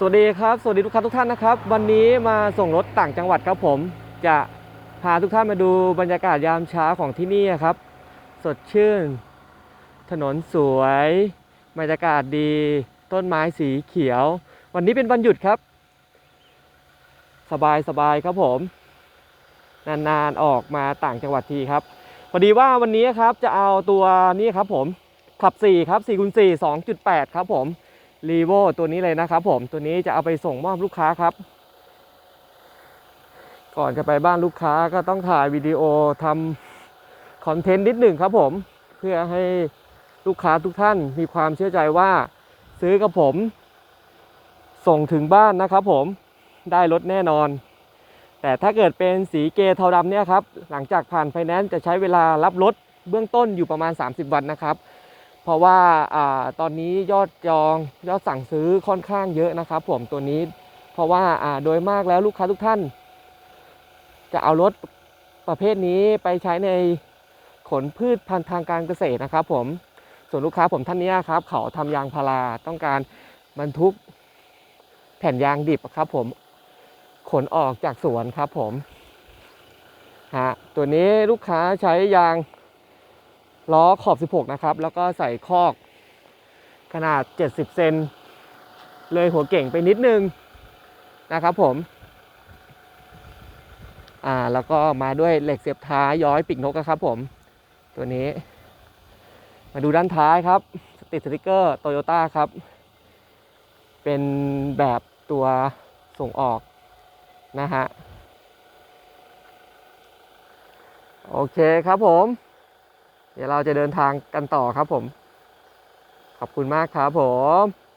สวัสดีครับ สวัสดีลูกค้าทุกท่านนะครับ วันนี้มาส่งรถต่างจังหวัดครับผม จะพาทุกท่านมาดูบรรยากาศยามเช้าของที่นี่ครับ สดชื่น ถนนสวย บรรยากาศดี ต้นไม้สีเขียว วันนี้เป็นวันหยุดครับ สบายสบายครับผม นานๆออกมาต่างจังหวัดทีครับ พอดีว่าวันนี้ครับจะเอาตัวนี้ครับผมขับ 4 ครับ4คูณ4 2.8 ครับผม รีโวตัวนี้เลยนะครับผมตัวนี้จะเอาไปส่งมอบลูกค้าครับ ก่อนจะไปบ้านลูกค้าก็ต้องถ่ายวิดีโอทำคอนเทนต์นิดหนึ่งครับผมเพื่อให้ลูกค้าทุกท่านมีความเชื่อใจว่าซื้อกับผม ส่งถึงบ้านนะครับผมได้รถแน่นอน แต่ถ้าเกิดเป็นสีเกเทาดำเนี่ยครับหลังจากผ่านไฟแนนซ์จะใช้เวลารับรถเบื้องต้นอยู่ประมาณ 30 วันนะครับ เพราะว่าอาตอนนี้ยอดจองยอดสั่งซื้อค่อนข้างเยอะนะครับ ผมตัวนี้ เพราะว่าอ่าโดยมากแล้วลูกค้าทุกท่าน จะเอารถประเภทนี้ไปใช้ในขนพืชพันธุ์ทางการเกษตรนะครับ ผมส่วนลูกค้าผมท่านนี้ครับ เขาทำยางพาราต้องการบรรทุกแผ่นยางดิบครับ ผมขนออกจากสวนครับ ผมฮะตัวนี้ลูกค้าใช้ยาง ล้อขอบ 16 นะครับ แล้วก็ใส่คอกขนาด 70 เซนเลยหัวเก่งไปนิดนึงนะครับผม อ่า แล้วก็มาด้วยเหล็กเสียบท้ายย้อยปีกนกอะครับผม ตัวนี้ มาดูด้านท้ายครับ ติดสติกเกอร์โตโยต้าครับ เป็นแบบตัวส่งออกนะฮะ โอเคครับผม เดี๋ยวเราจะเดินทางกันต่อครับผม ขอบคุณมากครับผม